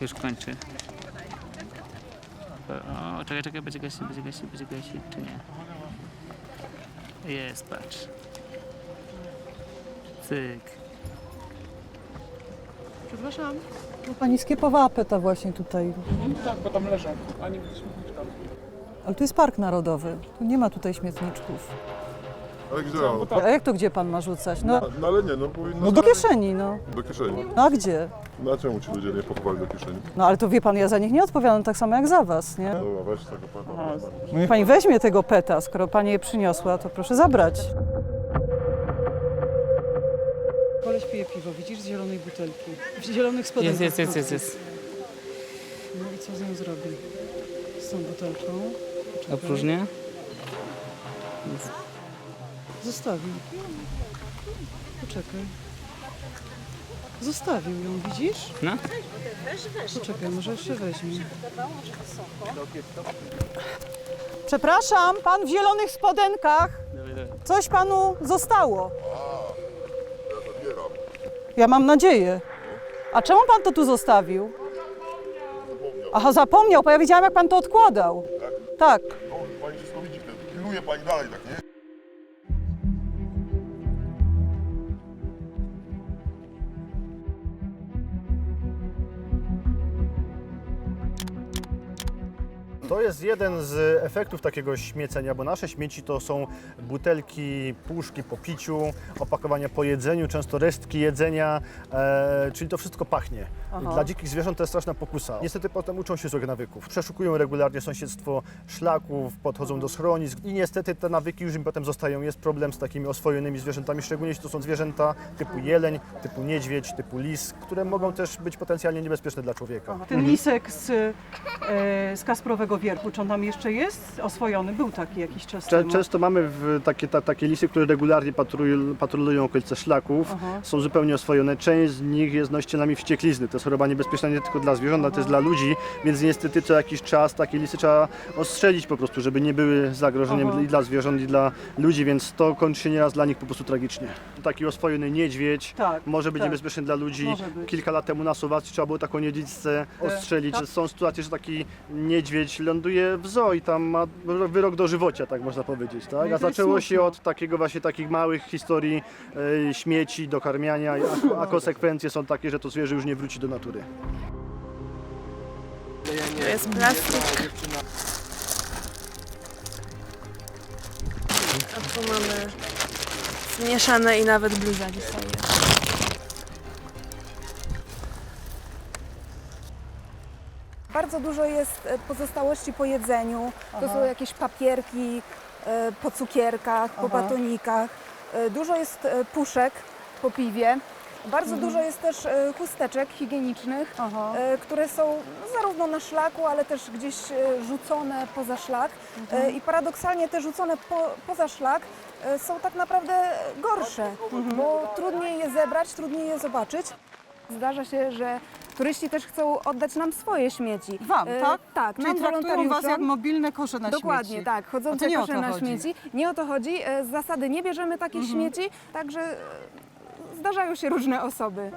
Już kończy. O, czekaj, czekaj, będzie gasić, będzie gasić, będzie gasić, czy nie? Jest, patrz. Cyk. Przepraszam. No, pani skiepowała peta właśnie tutaj. Tak, bo tam leżą. Ani śmietniczka. Ale tu jest park narodowy. Tu nie ma tutaj śmietniczków. Ale gdzie? No, A jak to gdzie pan ma rzucać? No, no ale nie, no powinno... no do kieszeni, no. Do kieszeni. No a gdzie? No a czemu ci ludzie nie pochowali do kieszeni? No ale to wie pan, ja za nich nie odpowiadam tak samo jak za was, nie? Dobra, weź tego pana. Pani weźmie tego peta, skoro pani je przyniosła, to proszę zabrać. Koleś pije piwo, widzisz, z zielonej butelki. W zielonych spodenkach. Jest, jest, jest, jest, jest. No i co z nią zrobi? Z tą butelką? Poczekaj. Opróżnie? Zostawił. Poczekaj. Zostawił ją, widzisz? No. Poczekaj, może jeszcze weźmie. Przepraszam, pan w zielonych spodenkach. Coś panu zostało. Ja zabieram. Ja mam nadzieję. A czemu pan to tu zostawił? Aha, zapomniał, bo ja widziałam, jak pan to odkładał. Tak. No, pani wszystko widzi, pilnuje pani dalej, tak nie? To jest jeden z efektów takiego śmiecenia, bo nasze śmieci to są butelki, puszki po piciu, opakowania po jedzeniu, często resztki jedzenia, e, czyli to wszystko pachnie. Aha. Dla dzikich zwierząt to jest straszna pokusa. Niestety potem uczą się złych nawyków. Przeszukują regularnie sąsiedztwo szlaków, podchodzą do schronisk i niestety te nawyki już im potem zostają. Jest problem z takimi oswojonymi zwierzętami, szczególnie jeśli to są zwierzęta typu jeleń, typu niedźwiedź, typu lis, które mogą też być potencjalnie niebezpieczne dla człowieka. Ten lisek z, e, z Kasprowego Wierchu, czy on tam jeszcze jest oswojony? Był taki jakiś czas Cze- temu. Często mamy w takie, ta, takie lisy, które regularnie patrolują, patrolują okolice szlaków. Aha. Są zupełnie oswojone. Część z nich jest nosicielami wścieklizny. To jest choroba niebezpieczna nie tylko dla zwierząt, ale też dla ludzi, więc niestety co jakiś czas takie lisy trzeba ostrzelić po prostu, żeby nie były zagrożeniem Aha. i dla zwierząt, i dla ludzi, więc to kończy się nieraz dla nich po prostu tragicznie. Taki oswojony niedźwiedź Tak, może być tak. niebezpieczny dla ludzi. Może być. Kilka lat temu na Słowacji trzeba było taką niedźwiedzicę ostrzelić. tak. Są sytuacje, że taki niedźwiedź ląduje w zoo i tam ma wyrok dożywocia, tak można powiedzieć. Tak? No A zaczęło się od takiego właśnie takich małych historii e, śmieci, dokarmiania, a, a konsekwencje są takie, że to zwierzę już nie wróci do natury. To jest plastik. A tu mamy zmieszane i nawet bluza dzisiaj jest. Bardzo dużo jest e, pozostałości po jedzeniu. To Aha. są jakieś papierki e, po cukierkach, po Aha. batonikach. E, Dużo jest puszek po piwie. Bardzo Mhm. dużo jest też chusteczek higienicznych, Aha. które są zarówno na szlaku, ale też gdzieś rzucone poza szlak. Mhm. I paradoksalnie te rzucone po, poza szlak są tak naprawdę gorsze, Mhm. bo trudniej je zebrać, trudniej je zobaczyć. Zdarza się, że turyści też chcą oddać nam swoje śmieci. Wam, E, tak? Tak, Czyli nam traktują was wolontariuszom. jak mobilne kosze na Dokładnie, śmieci. tak, A chodzące to nie o kosze to na chodzi. Mhm. śmieci. Nie o to chodzi. E, Z zasady nie bierzemy takich śmieci, także e, zdarzają się różne osoby.